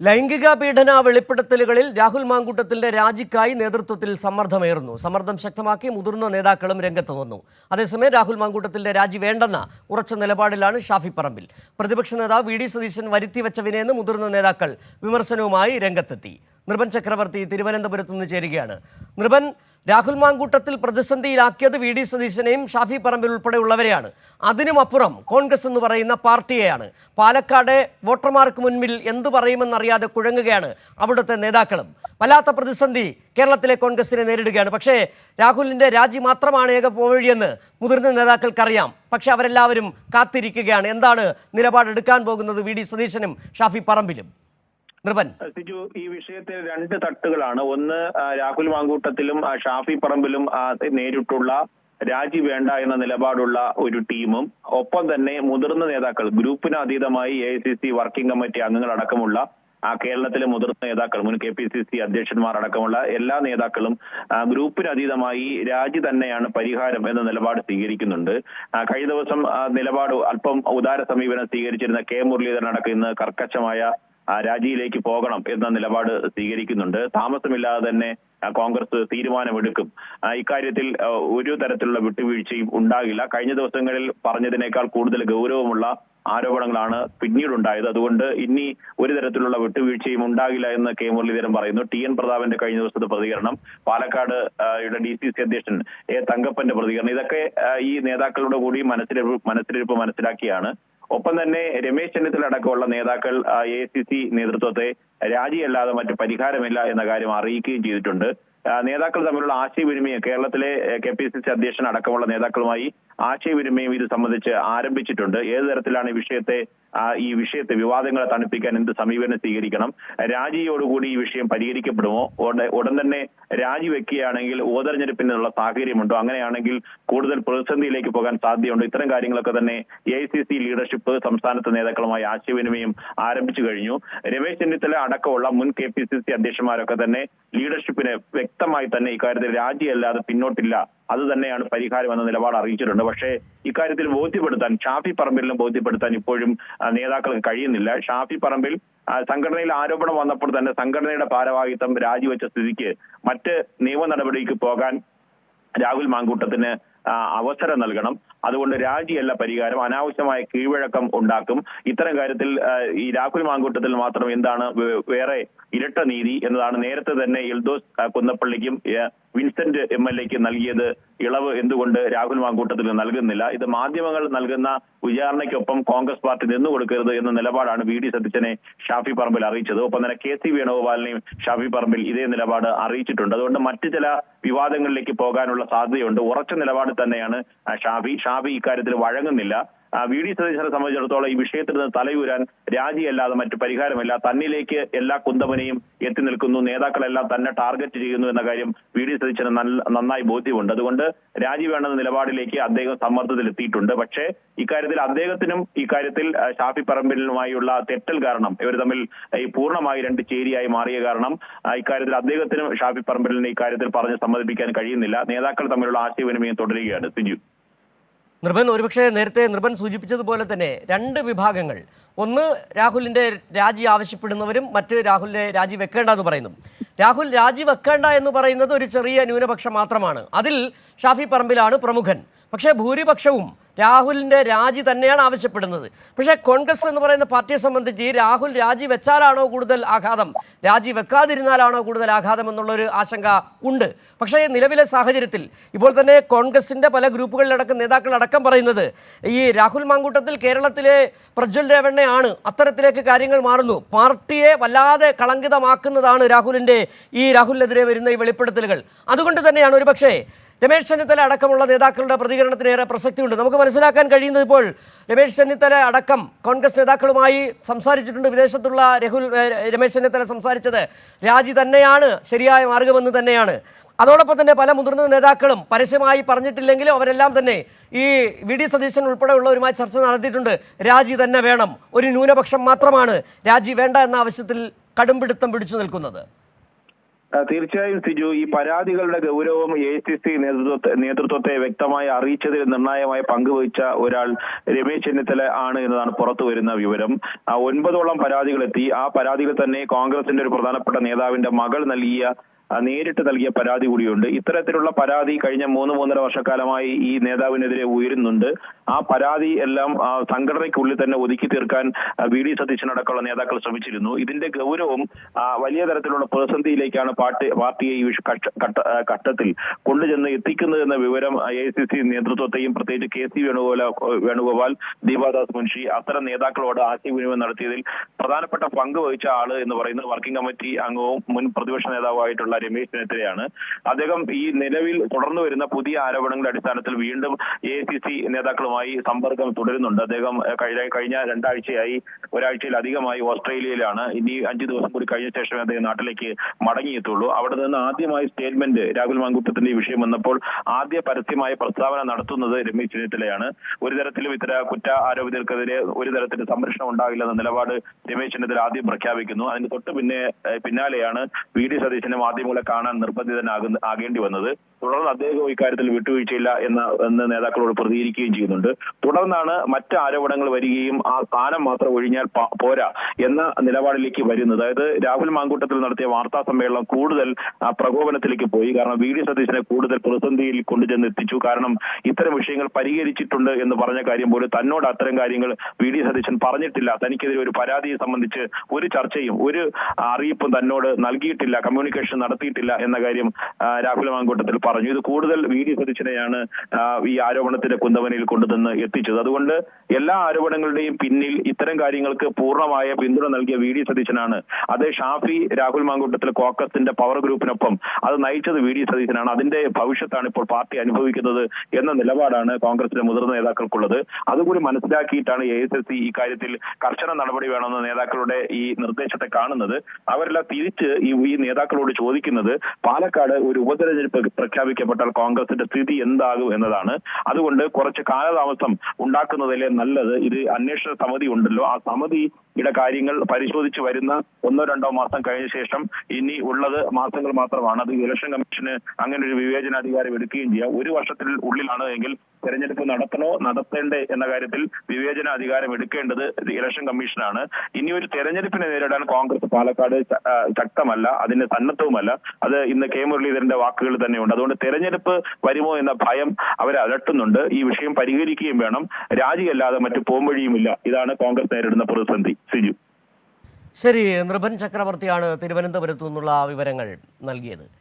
ലൈംഗിക പീഡന വെളിപ്പെടുത്തലുകളിൽ രാഹുൽ മാങ്കൂട്ടത്തിന്റെ രാജിക്കായി നേതൃത്വത്തിൽ സമ്മർദ്ദമേറുന്നു. സമ്മർദ്ദം ശക്തമാക്കി മുതിർന്ന നേതാക്കളും രംഗത്ത് വന്നു. അതേസമയം രാഹുൽ മാങ്കൂട്ടത്തിന്റെ രാജി വേണ്ടെന്ന ഉറച്ച നിലപാടിലാണ് ഷാഫി പറമ്പിൽ. പ്രതിപക്ഷ നേതാവ് വി ഡി സതീശൻ വരുത്തിവെച്ചവിനെന്ന് മുതിർന്ന നേതാക്കൾ വിമർശനവുമായി രംഗത്തെത്തി. നൃപൻ ചക്രവർത്തി തിരുവനന്തപുരത്ത് നിന്ന് ചേരുകയാണ്. നൃപൻ രാഹുൽ മാങ്കൂട്ടത്തിൽ പ്രതിസന്ധിയിലാക്കിയത് വി ഡി സതീശനെയും ഷാഫി പറമ്പിൽ ഉൾപ്പെടെയുള്ളവരെയാണ് അതിനുമപ്പുറം കോൺഗ്രസ് എന്ന് പറയുന്ന പാർട്ടിയെയാണ്. പാലക്കാട് വോട്ടർമാർക്ക് മുൻപിൽ എന്തു പറയുമെന്നറിയാതെ കുഴങ്ങുകയാണ് അവിടുത്തെ നേതാക്കളും. വല്ലാത്ത പ്രതിസന്ധി കേരളത്തിലെ കോൺഗ്രസിനെ നേരിടുകയാണ്. പക്ഷേ രാഹുലിന്റെ രാജി മാത്രമാണ് ഏക പോവഴിയെന്ന് മുതിർന്ന നേതാക്കൾക്കറിയാം. പക്ഷെ അവരെല്ലാവരും കാത്തിരിക്കുകയാണ്. എന്താണ് നിലപാടെടുക്കാൻ പോകുന്നത് വി ഡി സതീശനും ഷാഫി പറമ്പിലും? നൃപൻ സിജു ഈ വിഷയത്തിൽ രണ്ട് തട്ടുകളാണ്. ഒന്ന് രാഹുൽ മാങ്കൂട്ടത്തിലും ഷാഫി പറമ്പിലും നേരിട്ടുള്ള രാജി വേണ്ട എന്ന നിലപാടുള്ള ഒരു ടീമും ഒപ്പം തന്നെ മുതിർന്ന നേതാക്കൾ ഗ്രൂപ്പിന് അതീതമായി എ വർക്കിംഗ് കമ്മിറ്റി അംഗങ്ങളടക്കമുള്ള ആ കേരളത്തിലെ മുതിർന്ന നേതാക്കൾ മുൻ കെ പി സി സി അധ്യക്ഷന്മാർ അടക്കമുള്ള എല്ലാ നേതാക്കളും ഗ്രൂപ്പിന് അതീതമായി രാജി തന്നെയാണ് പരിഹാരം എന്ന നിലപാട് സ്വീകരിക്കുന്നുണ്ട്. കഴിഞ്ഞ ദിവസം നിലപാട് അല്പം ഉദാര സമീപനം സ്വീകരിച്ചിരുന്ന കെ മുരളീധരൻ അടക്കം ഇന്ന് കർക്കശമായ രാജിയിലേക്ക് പോകണം എന്ന നിലപാട് സ്വീകരിക്കുന്നുണ്ട്. താമസമില്ലാതെ തന്നെ കോൺഗ്രസ് തീരുമാനമെടുക്കും. ഇക്കാര്യത്തിൽ ഒരു തരത്തിലുള്ള വിട്ടുവീഴ്ചയും ഉണ്ടാകില്ല. കഴിഞ്ഞ ദിവസങ്ങളിൽ പറഞ്ഞതിനേക്കാൾ കൂടുതൽ ഗൗരവമുള്ള ആരോപണങ്ങളാണ് പിന്നീടുണ്ടായത്. അതുകൊണ്ട് ഇനി ഒരു തരത്തിലുള്ള വിട്ടുവീഴ്ചയും ഉണ്ടാകില്ല എന്ന് കെ. മുരളീധരൻ പറയുന്നു. ടി. എൻ. പ്രതാപന്റെ കഴിഞ്ഞ ദിവസത്തെ പ്രതികരണം പാലക്കാട് ഡി. സി. സി അധ്യക്ഷൻ എ. തങ്കപ്പന്റെ പ്രതികരണം ഇതൊക്കെ ഈ നേതാക്കളുടെ കൂടി മനസ്സിലിരിപ്പ് മനസ്സിലിരുപ്പ് മനസ്സിലാക്കിയാണ്. ഒപ്പം തന്നെ രമേശ് ചെന്നിത്തല അടക്കമുള്ള നേതാക്കൾ എ സി സി നേതൃത്വത്തെ രാജിയല്ലാതെ മറ്റു പരിഹാരമില്ല എന്ന കാര്യം അറിയിക്കുകയും ചെയ്തിട്ടുണ്ട്. നേതാക്കൾ തമ്മിലുള്ള ആശയവിനിമയം കേരളത്തിലെ കെ പി സി സി അധ്യക്ഷൻ അടക്കമുള്ള നേതാക്കളുമായി ആശയവിനിമയം ഇത് സംബന്ധിച്ച് ആരംഭിച്ചിട്ടുണ്ട്. ഏത് തരത്തിലാണ് ഈ വിഷയത്തെ ഈ വിഷയത്തെ വിവാദങ്ങളെ തണുപ്പിക്കാൻ എന്ത് സമീപനം സ്വീകരിക്കണം? രാജിയോടുകൂടി ഈ വിഷയം പരിഹരിക്കപ്പെടുമോ? ഉടൻ തന്നെ രാജിവെക്കുകയാണെങ്കിൽ ഉപതെരഞ്ഞെടുപ്പിനുള്ള സാഹചര്യമുണ്ടോ? അങ്ങനെയാണെങ്കിൽ കൂടുതൽ പ്രതിസന്ധിയിലേക്ക് പോകാൻ സാധ്യതയുണ്ടോ? ഇത്തരം കാര്യങ്ങളൊക്കെ തന്നെ എ ലീഡർഷിപ്പ് സംസ്ഥാനത്തെ നേതാക്കളുമായി ആശയവിനിമയം ആരംഭിച്ചു കഴിഞ്ഞു. രമേശ് ചെന്നിത്തല അടക്കമുള്ള മുൻ കെ പി സി സി അധ്യക്ഷന്മാരൊക്കെ തന്നെ ലീഡർഷിപ്പിന് വ്യക്തമായി തന്നെ ഇക്കാര്യത്തിൽ രാജിയല്ലാതെ പിന്നോട്ടില്ല അത് തന്നെയാണ് പരിഹാരം എന്ന നിലപാട് അറിയിച്ചിട്ടുണ്ട്. പക്ഷേ ഇക്കാര്യത്തിൽ ബോധ്യപ്പെടുത്താൻ ഷാഫി പറമ്പിലിനും ബോധ്യപ്പെടുത്താൻ ഇപ്പോഴും നേതാക്കൾക്ക് കഴിയുന്നില്ല. ഷാഫി പറമ്പിൽ സംഘടനയിൽ ആരോപണം വന്നപ്പോൾ തന്നെ സംഘടനയുടെ ഭാരവാഹിത്വം രാജിവെച്ച സ്ഥിതിക്ക് മറ്റ് നിയമ നടപടിക്ക് പോകാൻ രാഹുൽ മാങ്കൂട്ടത്തിന് അവസരം നൽകണം. അതുകൊണ്ട് രാജിയല്ല പരിഹാരം. അനാവശ്യമായ കീഴ്വഴക്കം ഉണ്ടാക്കും. ഇത്തരം കാര്യത്തിൽ ഈ രാഹുൽ മാങ്കൂട്ടത്തിൽ മാത്രം എന്താണ് വേറെ ഇരട്ട നീതി എന്നതാണ് നേരത്തെ തന്നെ ഇൽദോസ് കുന്നപ്പള്ളിക്കും വിൻസെന്റ് എം എൽ എക്ക് നൽകിയത് ഇളവ് എന്തുകൊണ്ട് രാഹുൽ മാങ്കൂട്ടത്തിന് നൽകുന്നില്ല. ഇത് മാധ്യമങ്ങൾ നൽകുന്ന വിചാരണയ്ക്കൊപ്പം കോൺഗ്രസ് പാർട്ടി നിന്നു കൊടുക്കരുത് എന്ന നിലപാടാണ് വി ഡി സതീശനെ ഷാഫി പറമ്പിൽ അറിയിച്ചത്. ഒപ്പം തന്നെ കെ സി വേണുഗോപാലിനെയും ഷാഫി പറമ്പിൽ ഇതേ നിലപാട് അറിയിച്ചിട്ടുണ്ട്. അതുകൊണ്ട് മറ്റു ചില വിവാദങ്ങളിലേക്ക് പോകാനുള്ള സാധ്യതയുണ്ട്. ഉറച്ച നിലപാട് തന്നെയാണ് ഷാഫി ഷാഫി ഇക്കാര്യത്തിൽ വഴങ്ങുന്നില്ല. വി. ഡി. സതീശനെ സംബന്ധിച്ചിടത്തോളം ഈ വിഷയത്തിൽ നിന്ന് തലയൂരാൻ രാജിയല്ലാതെ മറ്റു പരിഹാരമില്ല. തന്നിലേക്ക് എല്ലാ കുന്തമനെയും എത്തി നിൽക്കുന്നു. നേതാക്കളെല്ലാം തന്നെ ടാർഗറ്റ് ചെയ്യുന്നു എന്ന കാര്യം വി. ഡി. സതീശന് നന്നായി ബോധ്യമുണ്ട്. അതുകൊണ്ട് രാജി വേണമെന്ന നിലപാടിലേക്ക് അദ്ദേഹം സമ്മർദ്ദത്തിൽ എത്തിയിട്ടുണ്ട്. പക്ഷേ ഇക്കാര്യത്തിൽ അദ്ദേഹത്തിനും ഇക്കാര്യത്തിൽ ഷാഫി പറമ്പിലുമായുള്ള തെറ്റൽ കാരണം ഇവർ തമ്മിൽ ഈ പൂർണമായി രണ്ട് ചേരിയായി മാറിയ കാരണം ഇക്കാര്യത്തിൽ അദ്ദേഹത്തിനും ഷാഫി പറമ്പിലിനെ ഇക്കാര്യത്തിൽ പറഞ്ഞ് സമ്മതിപ്പിക്കാൻ കഴിയുന്നില്ല. നേതാക്കൾ തമ്മിലുള്ള ആശയവിനിമയം തുടരുകയാണ്. സിജു. നൃപൻ ഒരുപക്ഷെ നേരത്തെ നിർബൻ സൂചിപ്പിച്ചതുപോലെ തന്നെ രണ്ട് വിഭാഗങ്ങൾ. ഒന്ന് രാഹുലിന്റെ രാജി ആവശ്യപ്പെടുന്നവരും മറ്റ് രാഹുലിനെ രാജി വെക്കേണ്ട എന്ന് പറയുന്നു. രാഹുൽ രാജി വെക്കേണ്ട എന്ന് പറയുന്നത് ഒരു ചെറിയ ന്യൂനപക്ഷം മാത്രമാണ്. അതിൽ ഷാഫി പറമ്പിലാണ് പ്രമുഖൻ. പക്ഷേ ഭൂരിപക്ഷവും രാഹുലിന്റെ രാജി തന്നെയാണ് ആവശ്യപ്പെടുന്നത്. പക്ഷേ കോൺഗ്രസ് എന്ന് പറയുന്ന പാർട്ടിയെ സംബന്ധിച്ച് രാഹുൽ രാജി വെച്ചാലാണോ കൂടുതൽ ആഘാതം? രാജി വെക്കാതിരുന്നാലാണോ കൂടുതൽ ആഘാതം എന്നുള്ളൊരു ആശങ്ക ഉണ്ട്. പക്ഷേ നിലവിലെ സാഹചര്യത്തിൽ ഇപ്പോൾ തന്നെ കോൺഗ്രസിന്റെ പല ഗ്രൂപ്പുകളിലടക്കം നേതാക്കളടക്കം പറയുന്നത് ഈ രാഹുൽ മാങ്കൂട്ടത്തിൽ കേരളത്തിലെ പ്രജ്വൽ രേവണ്ണയാണ് അത്തരത്തിലേക്ക് കാര്യങ്ങൾ മാറുന്നു. പാർട്ടിയെ വല്ലാതെ കളങ്കിതമാക്കുന്നതാണ് രാഹുലിന്റെ ഈ രാഹുലിനെതിരെ വരുന്ന ഈ വെളിപ്പെടുത്തലുകൾ. അതുകൊണ്ട് തന്നെയാണ് ഒരുപക്ഷേ രമേശ് ചെന്നിത്തല അടക്കമുള്ള നേതാക്കളുടെ പ്രതികരണത്തിന് ഏറെ പ്രസക്തിയുണ്ട്. നമുക്ക് മനസ്സിലാക്കാൻ കഴിയുന്നത് ഇപ്പോൾ രമേശ് ചെന്നിത്തല അടക്കം കോൺഗ്രസ് നേതാക്കളുമായി സംസാരിച്ചിട്ടുണ്ട്. വിദേശത്തുള്ള രഹുൽ രമേശ് ചെന്നിത്തല സംസാരിച്ചത് രാജി തന്നെയാണ് ശരിയായ മാർഗമെന്ന് തന്നെയാണ്. അതോടൊപ്പം തന്നെ പല മുതിർന്ന നേതാക്കളും പരസ്യമായി പറഞ്ഞിട്ടില്ലെങ്കിലും അവരെല്ലാം തന്നെ ഈ വി ഡി സതീശൻ ഉൾപ്പെടെയുള്ളവരുമായി ചർച്ച നടത്തിയിട്ടുണ്ട്. രാജി തന്നെ വേണം. ഒരു ന്യൂനപക്ഷം മാത്രമാണ് രാജി വേണ്ട എന്ന ആവശ്യത്തിൽ കടുംപിടുത്തം പിടിച്ചു നിൽക്കുന്നത്. തീർച്ചയായും സിജു ഈ പരാതികളുടെ ഗൗരവം എ സി സി നേതൃത്വത്തെ വ്യക്തമായി അറിയിച്ചതിൽ നിർണായകമായ പങ്കുവഹിച്ച ഒരാൾ രമേശ് ചെന്നിത്തല ആണ് എന്നതാണ് പുറത്തു വരുന്ന വിവരം. ഒൻപതോളം പരാതികൾ എത്തി ആ പരാതികൾ തന്നെ കോൺഗ്രസിന്റെ ഒരു പ്രധാനപ്പെട്ട നേതാവിന്റെ മകൾ നൽകിയ നേരിട്ട് നൽകിയ പരാതി കൂടിയുണ്ട്. ഇത്തരത്തിലുള്ള പരാതി കഴിഞ്ഞ മൂന്ന് മൂന്നര വർഷക്കാലമായി ഈ നേതാവിനെതിരെ ഉയരുന്നുണ്ട്. ആ പരാതി എല്ലാം സംഘടനയ്ക്കുള്ളിൽ തന്നെ ഒതുക്കി തീർക്കാൻ വി ഡി സതീശനടക്കമുള്ള നേതാക്കൾ ശ്രമിച്ചിരുന്നു. ഇതിന്റെ ഗൗരവം വലിയ തരത്തിലുള്ള പ്രതിസന്ധിയിലേക്കാണ് പാർട്ടി പാർട്ടിയെ ഈ ഘട്ടത്തിൽ കൊണ്ടുചെന്ന് എത്തിക്കുന്നത് എന്ന വിവരം എ സി സി നേതൃത്വത്തെയും പ്രത്യേകിച്ച് കെ സി വേണുഗോപാൽ വേണുഗോപാൽ ദീപാദാസ് മുൻഷി അത്തരം നേതാക്കളോട് ആശയവിനിമയം നടത്തിയതിൽ പ്രധാനപ്പെട്ട പങ്ക് വഹിച്ച ആൾ എന്ന് പറയുന്നത് വർക്കിംഗ് കമ്മിറ്റി അംഗവും മുൻ പ്രതിപക്ഷ നേതാവായിട്ടുള്ള രമേശ് ചെന്നിത്തലയാണ്. അദ്ദേഹം ഈ നിലവിൽ തുടർന്നു വരുന്ന പുതിയ ആരോപണങ്ങളുടെ അടിസ്ഥാനത്തിൽ വീണ്ടും എ സി സി നേതാക്കളുമായി സമ്പർക്കം തുടരുന്നുണ്ട്. അദ്ദേഹം കഴിഞ്ഞ കഴിഞ്ഞ രണ്ടാഴ്ചയായി ഒരാഴ്ചയിലധികമായി ഓസ്ട്രേലിയയിലാണ്. ഇനി അഞ്ചു ദിവസം കൂടി കഴിഞ്ഞ ശേഷം അദ്ദേഹം നാട്ടിലേക്ക് മടങ്ങിയെത്തുള്ളൂ. അവിടെ നിന്ന് ആദ്യമായി സ്റ്റേറ്റ്മെന്റ് രാഹുൽ മാങ്കുട്ടത്തിന്റെ ഈ വിഷയം വന്നപ്പോൾ ആദ്യ പരസ്യമായ പ്രസ്താവന നടത്തുന്നത് രമേശ് ചെന്നിത്തലയാണ്. ഒരു തരത്തിലും ഇത്തര കുറ്റ ആരോപിതർക്കെതിരെ ഒരു തരത്തിലും സംരക്ഷണം ഉണ്ടാകില്ലെന്ന നിലപാട് രമേശ് ചെന്നിത്തല ആദ്യം പ്രഖ്യാപിക്കുന്നു. അതിന് തൊട്ട് പിന്നെ പിന്നാലെയാണ് വി ഡി സതീശനെ മാധ്യമങ്ങളെ കാണാൻ നിർബന്ധിതനാകുന്ന ആകേണ്ടി വന്നത്. തുടർന്ന് അദ്ദേഹം ഇക്കാര്യത്തിൽ വിട്ടുവീഴ്ചയില്ല എന്ന എന്ന് നേതാക്കളോട് പ്രതികരിക്കുകയും ചെയ്യുന്നുണ്ട്. തുടർന്നാണ് മറ്റ് ആരോപണങ്ങൾ വരികയും ആ സ്ഥാനം മാത്രം ഒഴിഞ്ഞാൽ പോരാ എന്ന നിലപാടിലേക്ക് വരുന്നത്. അതായത് രാഹുൽ മാങ്കൂട്ടത്തിൽ നടത്തിയ വാർത്താ സമ്മേളനം കൂടുതൽ പ്രകോപനത്തിലേക്ക് പോയി. കാരണം വി ഡി സതീശനെ കൂടുതൽ പ്രതിസന്ധിയിൽ കൊണ്ടുചെന്ന് എത്തിച്ചു കാരണം ഇത്തരം വിഷയങ്ങൾ പരിഹരിച്ചിട്ടുണ്ട് എന്ന് പറഞ്ഞ കാര്യം പോലും തന്നോട് അത്തരം കാര്യങ്ങൾ വി ഡി സതീശൻ പറഞ്ഞിട്ടില്ല. തനിക്കെതിരെ ഒരു പരാതിയെ സംബന്ധിച്ച് ഒരു ചർച്ചയും ഒരു അറിയിപ്പും തന്നോട് നൽകിയിട്ടില്ല. കമ്മ്യൂണിക്കേഷൻ നടത്തിയിട്ടില്ല എന്ന കാര്യം രാഹുൽ മാങ്കൂട്ടത്തിൽ പറഞ്ഞു. ഇത് കൂടുതൽ വി ഡി സതീശനെയാണ് ഈ ആരോപണത്തിന്റെ കുന്തവനയിൽ കൊണ്ടുതന്ന് എത്തിച്ചത്. അതുകൊണ്ട് എല്ലാ ആരോപണങ്ങളുടെയും പിന്നിൽ ഇത്തരം കാര്യങ്ങൾക്ക് പൂർണമായ പിന്തുണ നൽകിയ വി ഡി സതീശനാണ് അത് ഷാഫി രാഹുൽ മാങ്കൂട്ടത്തിൽ കോക്കസിന്റെ പവർ ഗ്രൂപ്പിനൊപ്പം അത് നയിച്ചത് വി ഡി സതീശനാണ് അതിന്റെ ഭവിഷ്യത്താണ് ഇപ്പോൾ പാർട്ടി അനുഭവിക്കുന്നത് എന്ന നിലപാടാണ് കോൺഗ്രസിന്റെ മുതിർന്ന നേതാക്കൾക്കുള്ളത്. അതുകൂടി മനസ്സിലാക്കിയിട്ടാണ് എ എസ് എസ് സി ഇക്കാര്യത്തിൽ കർശന നടപടി വേണമെന്ന് നേതാക്കളുടെ ഈ നിർദ്ദേശത്തെ കാണുന്നത്. അവരെല്ലാം തിരിച്ച് ഈ നേതാക്കളോട് നേതാക്കളോട് ചോദിക്കുന്നത് പാലക്കാട് ഒരു ഉപതെരഞ്ഞെടുപ്പ് പ്രഖ്യാപിക്കപ്പെട്ടാൽ കോൺഗ്രസിന്റെ സ്ഥിതി എന്താകും എന്നതാണ്. അതുകൊണ്ട് കുറച്ച് കാലതാമസം ഉണ്ടാക്കുന്നതിലെ നല്ലത് ഇത് അന്വേഷണ സമിതി ഉണ്ടല്ലോ. ആ സമിതിയുടെ കാര്യങ്ങൾ പരിശോധിച്ച് വരുന്ന ഒന്നോ രണ്ടോ മാസം കഴിഞ്ഞ ശേഷം ഇനി ഉള്ളത് മാസങ്ങൾ മാത്രമാണ്. അത് ഇലക്ഷൻ കമ്മീഷന് അങ്ങനെ ഒരു വിവേചനാധികാരം എടുക്കുകയും ചെയ്യാം. ഒരു വർഷത്തിൽ ഉള്ളിലാണ് എങ്കിൽ തെരഞ്ഞെടുപ്പ് നടത്തണോ നടത്തേണ്ടേ എന്ന കാര്യത്തിൽ വിവേചന അധികാരം എടുക്കേണ്ടത് ഇലക്ഷൻ കമ്മീഷനാണ്. ഇനി ഒരു തെരഞ്ഞെടുപ്പിനെ നേരിടാൻ കോൺഗ്രസ് പാലക്കാട് ശക്തമല്ല അതിന് സന്നദ്ധവുമല്ല. അത് ഇന്ന് കെ മുരളീധരന്റെ വാക്കുകൾ തന്നെയുണ്ട്. അതുകൊണ്ട് തെരഞ്ഞെടുപ്പ് വരുമോ എന്ന ഭയം അവരെ അലട്ടുന്നുണ്ട്. ഈ വിഷയം പരിഹരിക്കുകയും വേണം. രാജിയല്ലാതെ മറ്റു പോംവഴിയുമില്ല ഇതാണ് കോൺഗ്രസ് നേരിടുന്ന പ്രതിസന്ധി. സിജു. ശരി നൃപൻ ചക്രവർത്തിയാണ് തിരുവനന്തപുരത്തു നിന്നുള്ള വിവരങ്ങൾ നൽകിയത്.